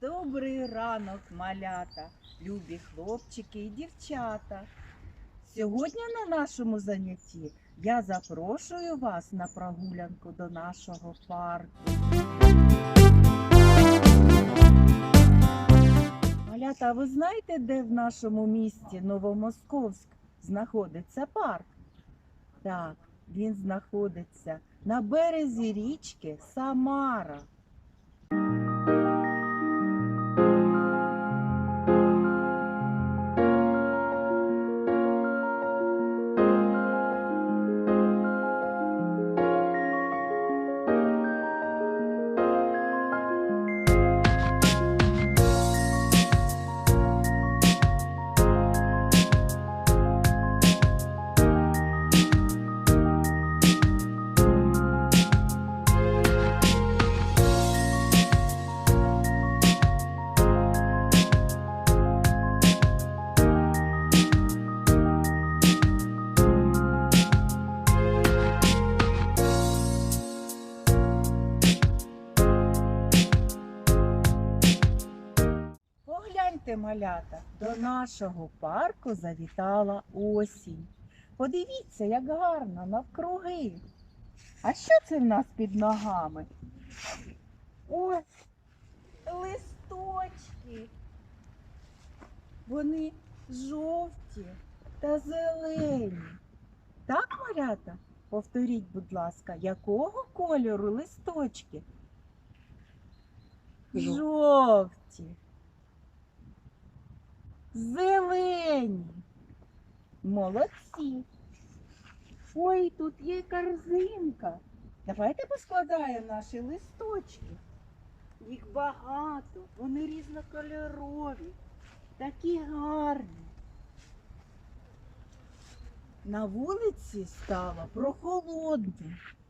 Добрий ранок, малята, любі хлопчики і дівчата. Сьогодні на нашому занятті я запрошую вас на прогулянку до нашого парку. Малята, ви знаєте, де в нашому місті Новомосковськ знаходиться парк? Так, він знаходиться на березі річки Самара. Погляньте, малята, до нашого парку завітала осінь. Подивіться, як гарно навкруги. А що це в нас під ногами? Ось листочки. Вони жовті та зелені. Так, малята? Повторіть, будь ласка, якого кольору листочки? Жов- Жовті. Зелені. Молодці. Ой, тут є корзинка. Давайте поскладаємо наші листочки. Їх багато, вони різнокольорові, такі гарні. На вулиці стало прохолодно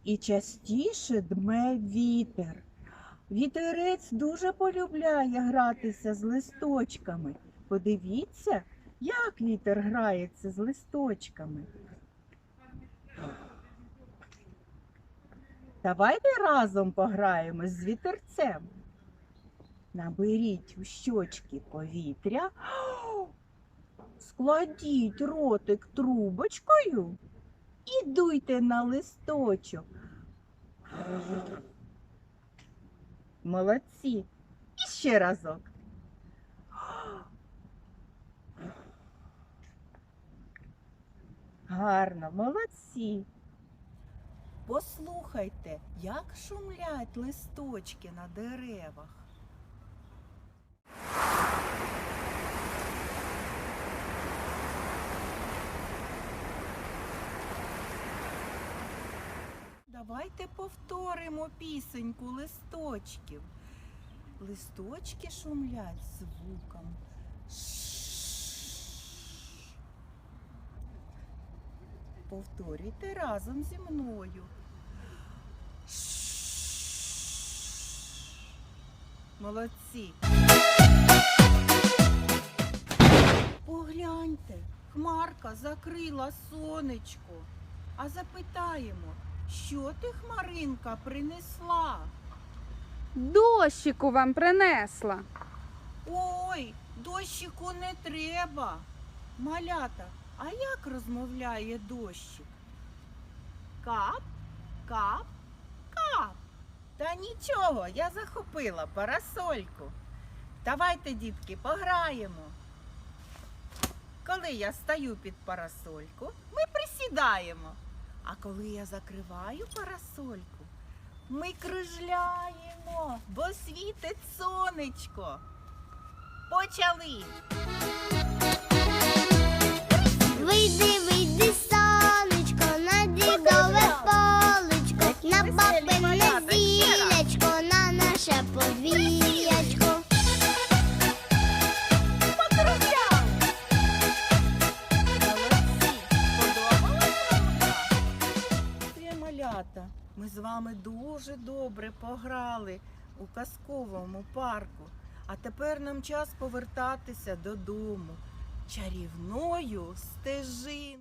і частіше дме вітер. Вітерець дуже полюбляє гратися з листочками. Подивіться, як вітер грається з листочками. Давайте разом пограємо з вітерцем. Наберіть у щочки повітря, складіть ротик трубочкою і дуйте на листочок. Молодці. І ще разок. Гарно, молодці. Послухайте, як шумлять листочки на деревах. Давайте повторимо пісеньку листочків. Листочки шумлять звуком. Повторюйте разом зі мною. Молодці. Погляньте, хмарка закрила сонечко. А запитаємо, що ти, хмаринка, принесла? Дощику вам принесла. Ой, дощику не треба. Малята, а як розмовляє дощик? Кап, кап, кап. Та нічого, я захопила парасольку. Давайте, дітки, пограємо. Коли я стаю під парасольку, ми присідаємо. А коли я закриваю парасольку, ми кружляємо, бо світить сонечко. Почали. Ми з вами дуже добре пограли у казковому парку. А тепер нам час повертатися додому чарівною стежиною.